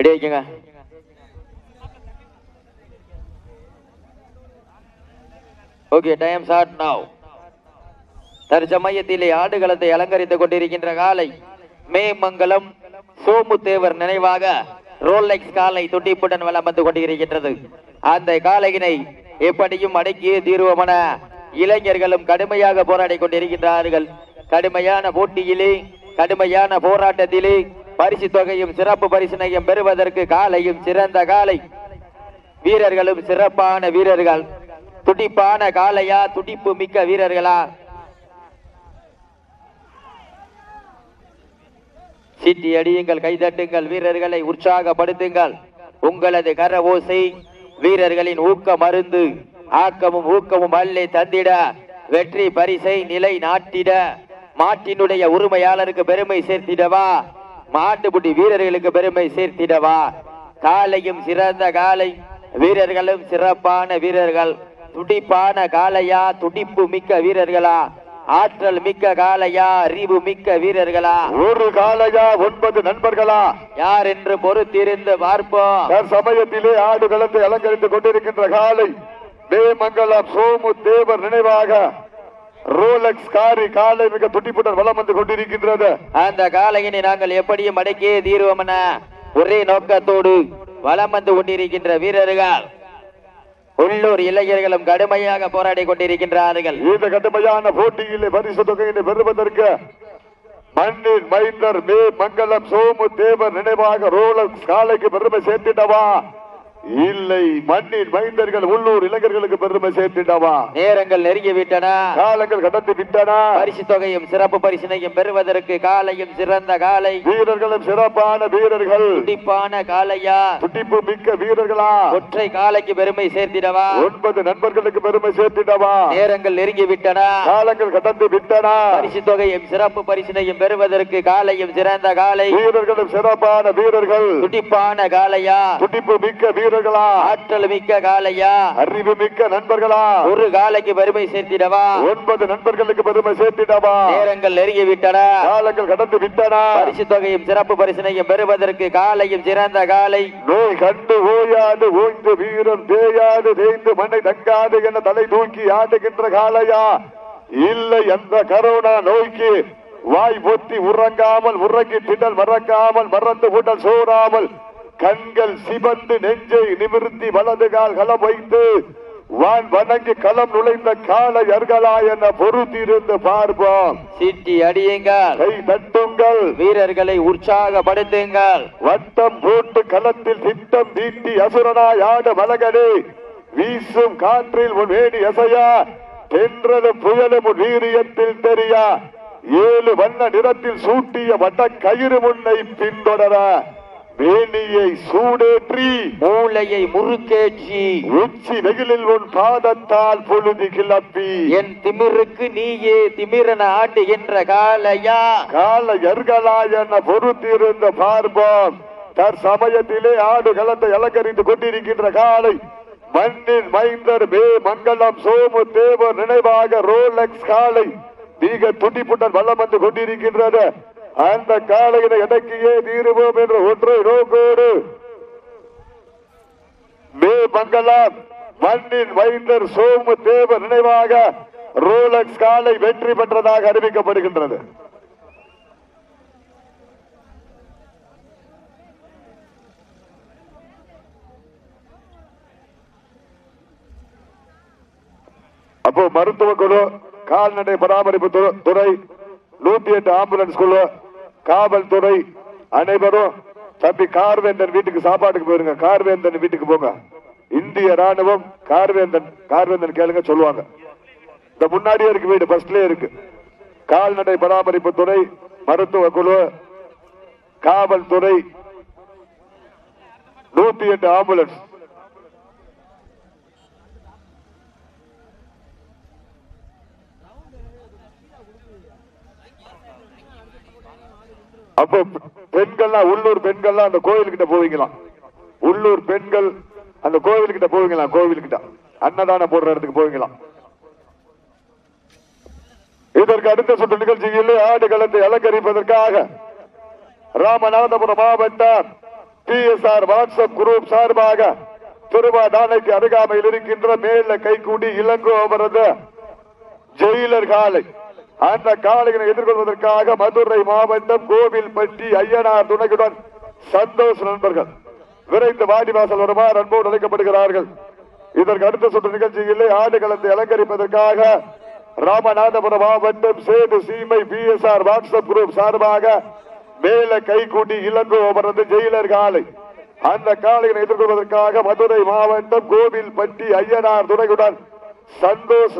Ready வைக்கங்க okay time start now தற்சமயத்திலே ஆடுகளத்தை அலங்கரித்துக் கொண்டிருக்கின்ற காலை மேமங்கலம் சோமுத்தேவர் தேவர் நினைவாக ரோலெக்ஸ் காலை துண்டிப்புடன் வலம் வந்து கொண்டிருக்கின்றது. அந்த காலையினை எப்படியும் அடக்கிய தீர்வமென இளைஞர்களும் கடுமையாக போராடி கொண்டிருக்கின்றார்கள். கடுமையான போட்டியிலே கடுமையான போராட்டத்திலே பரிசு தொகையும் சிறப்பு பரிசினையும் பெறுவதற்கு காலையும் சிறந்த காலை. வீரர்களும் சிறப்பான வீரர்கள். துடிப்பான காளையா? துடிப்பு மிக்க வீரர்களா? சீட்டி அடியுங்கள் கைதட்டுங்கள் வீரர்களை உற்சாகப்படுத்துங்கள். உங்களது கர ஓசை வீரர்களின் ஊக்க மருந்து. ஆக்கமும் ஊக்கமும் அல்லே தந்திட. வெற்றி பரிசை நிலை நாட்டிட. மாட்டினுடைய உரிமையாளருக்கு பெருமை சேர்த்திடவா? மாட்டுப்புட்டி வீரர்களுக்கு பெருமை சேர்த்திடவா? காலையும் சிறந்த காலை வீரர்களும் சிறப்பான வீரர்கள். துடிப்பான காளையா துடிப்பு மிக்க வீரர்களா? ஆற்றல் மிக்க காளையா அறிவு மிக்க வீரர்களா? ஒரு காலையா? ஒன்பது நண்பர்களா? யார் என்று பொறுத்திருந்து பார்ப்போம். சமயத்திலே ஆடு களத்தை அலங்கரித்துக் கொண்டிருக்கின்ற காலை மேமங்கலம் சோமு தேவர் நினைவாக ரோலக்ஸ் காரி காலை மிக துட்டிப்புடன் வலம் வந்து கொண்டிருக்கின்றது. அந்த காளையினை நாங்கள் எப்படியும் அடக்கியே தீர்வோம் என ஒரே நோக்கத்தோடு வலம் வந்து கொண்டிருக்கின்ற வீரர்கள். உள்ளூர் இளைஞர்களும் கடுமையாக போராடி கொண்டிருக்கின்றார்கள். இந்த கடுமையான போட்டியிலே பரிசு தொகையினை பெறுவதற்கு மண்ணின் மைந்தர் மே மங்கலம் சோமு தேவர் நினைவாக ரோலக்ஸ் காலைக்கு பெருமை சேர்த்திடவா? இல்லை மண்ணின் மைந்தர்கள் உள்ளூர் இளைஞர்களுக்கு பெருமை சேர்த்திடவா? நேரங்கள் நெருங்கிவிட்டன காலங்கள் கடந்து விட்டன. பரிசு தொகையும் சிறப்பு பரிசினையும் பெறுவதற்கு காலையும் சிறந்த காலை. வீரர்களும் சிறப்பான வீரர்கள். துடிப்பான காளையா? துடிப்பு மிக்க வீரர்களா? ஒற்றை காலைக்கு பெருமை சேர்த்திடவா? ஒன்பது நண்பர்களுக்கு பெருமை சேர்த்திடவா? நேரங்கள் நெருங்கிவிட்டன காலங்கள் கடந்து விட்டன. பரிசு தொகையும் சிறப்பு பரிசினையும் பெறுவதற்கு காலையும் சிறந்த காலை. வீரர்களும் சிறப்பான வீரர்கள். துடிப்பான காளையா? துடிப்பு மிக்க வீரர்களா. ஆற்றல் மிக்க காளையா. அறிவு மிக்க நண்பர்களா. ஒரு காலைக்கு பெருமை சேர்த்திடவா. ஒன்பது நண்பர்களுக்கு பெருமை சேர்த்திடவா. நேரங்கள் நெருங்கிவிட்டன. காலங்கள் கடந்து விட்டன. பரிசு தொகையும் சிறப்பு பரிசினையும் பெறுவதற்கு காலையும் சிறந்த காலை நோய் கண்டு ஓயாது ஓய்ந்து வீரன் தேயாது தேய்ந்து மண்ணை தங்காது என தலை தூக்கி ஆடுகின்ற காளையா. இல்லை அந்த கரோனா நோய்க்கு வாய் பொத்தி உறங்காமல் உறங்கி திடல் மறக்காமல் மறந்து உடல் சோறாமல் கண்கள் சிவந்து நெஞ்சை நிமிர்த்தி வலது கால் களம் வைத்து வான் வணங்கி களம் நுழைந்த காலை அர்களா என பொறுத்திருந்து பார்ப்போம். சீட்டி அடியுங்கள். கை தட்டுங்கள். வீரர்களை உற்சாகப்படுத்துங்கள். வட்டம் போட்டு களத்தில் திட்டம் தீட்டி அசுரனாய் ஆட மலகனே வீசும் காற்றில் உன் வேணி அசையா தென்றலும் புயலும் உன் வீரியத்தில் தெரியா. ஏழு வண்ண நிறத்தில் சூட்டிய வட்ட கயிறு முன்னை பின்தொடர. வேணியை சூடேற்றி மூளையை முறுக்கேற்றி உச்சி வெயிலில் உன் பாதத்தால் பொழுது கிளப்பி என் திமிருக்கு நீயே திமிரன ஆட்டுகின்ற காளையா? கால எர்களா என பொறுத்திருந்த பார்ப்போம். தற்சமயத்திலே ஆடு களத்தை அலங்கரித்துக் கொண்டிருக்கின்ற காலை மண்ணின் மைந்தர் மே மங்கலம் சோமு தேவர் நினைவாக ரோலக்ஸ் காலை மிக துடிப்புடன் வல்லம் வந்து கொண்டிருக்கின்றது. அந்த காலையினை எடக்கியே தீருவோம் என்ற ஒற்றை நோக்கோடு. மே மங்களாம் மண்ணின் வைந்தர் சோமு தேவர் நினைவாக ரோலக்ஸ் காலை வெற்றி பெற்றதாக அறிவிக்கப்படுகின்றது. அப்போ மருத்துவ குழு கால்நடை பராமரிப்பு துறை நூத்தி எட்டு ஆம்புலன்ஸ் குழு காவல்துறை அனைவரும் தம்பி கார்வேந்தன் வீட்டுக்கு சாப்பாட்டுக்கு போயிருங்க. கார்வேந்தன் வீட்டுக்கு போங்க. இந்திய ராணுவம் கார்வேந்தன் கார்வேந்தன் கேளுங்க சொல்லுவாங்க. இந்த முன்னாடியே இருக்கு வீடு பஸ்ட்லயே இருக்கு. கால்நடை பராமரிப்பு துறை மருத்துவ குழு காவல்துறை நூத்தி எட்டு ஆம்புலன்ஸ் அப்போ பெண்கள்லாம் உள்ளூர் பெண்கள்லாம் அந்த கோயில்கிட்ட போவீங்களாம் உள்ளூர் பெண்கள் அந்த கோவில்கிட்ட போவீங்களாம் கோவில்கிட்ட. அன்னதானம் போடுற இடத்துக்கு போவீங்களாம் இதற்கு அடுத்த சுற்று நிகழ்ச்சியில் ஆடு களத்தை அலங்கரிப்பதற்காக ராமநாதபுரம் மாவட்டம் ஆர் வாட்ஸ்அப் குரூப் சார்பாக திருவாதானைக்கு அருகாமையில் இருக்கின்ற மேல கைக்கூடி இளங்கோ அவரது ஜெயிலர் காலை அந்த காளைகளை எதிர்கொள்வதற்காக மதுரை மாவட்டம் கோவில்பட்டி ஐயனார் துணையுடன் சந்தோஷ் நண்பர்கள். விரைந்து வாடிவாசல் வருமாறு அன்போடு அழைக்கப்படுகிறார்கள். இதற்கு அடுத்த சுற்று நிகழ்ச்சியிலே ஆடுகளத்தை அலங்கரிப்பதற்காக ராமநாதபுரம் மாவட்டம் Sethu Seemai B SR WhatsApp group சார்பாக மேல கைக்கூட்டி இளங்கோ அவரது ஜெயிலர் காலை. அந்த காளைகளை எதிர்கொள்வதற்காக மதுரை மாவட்டம் கோவில்பட்டி ஐயனார் துணையுடன் சந்தோஷ்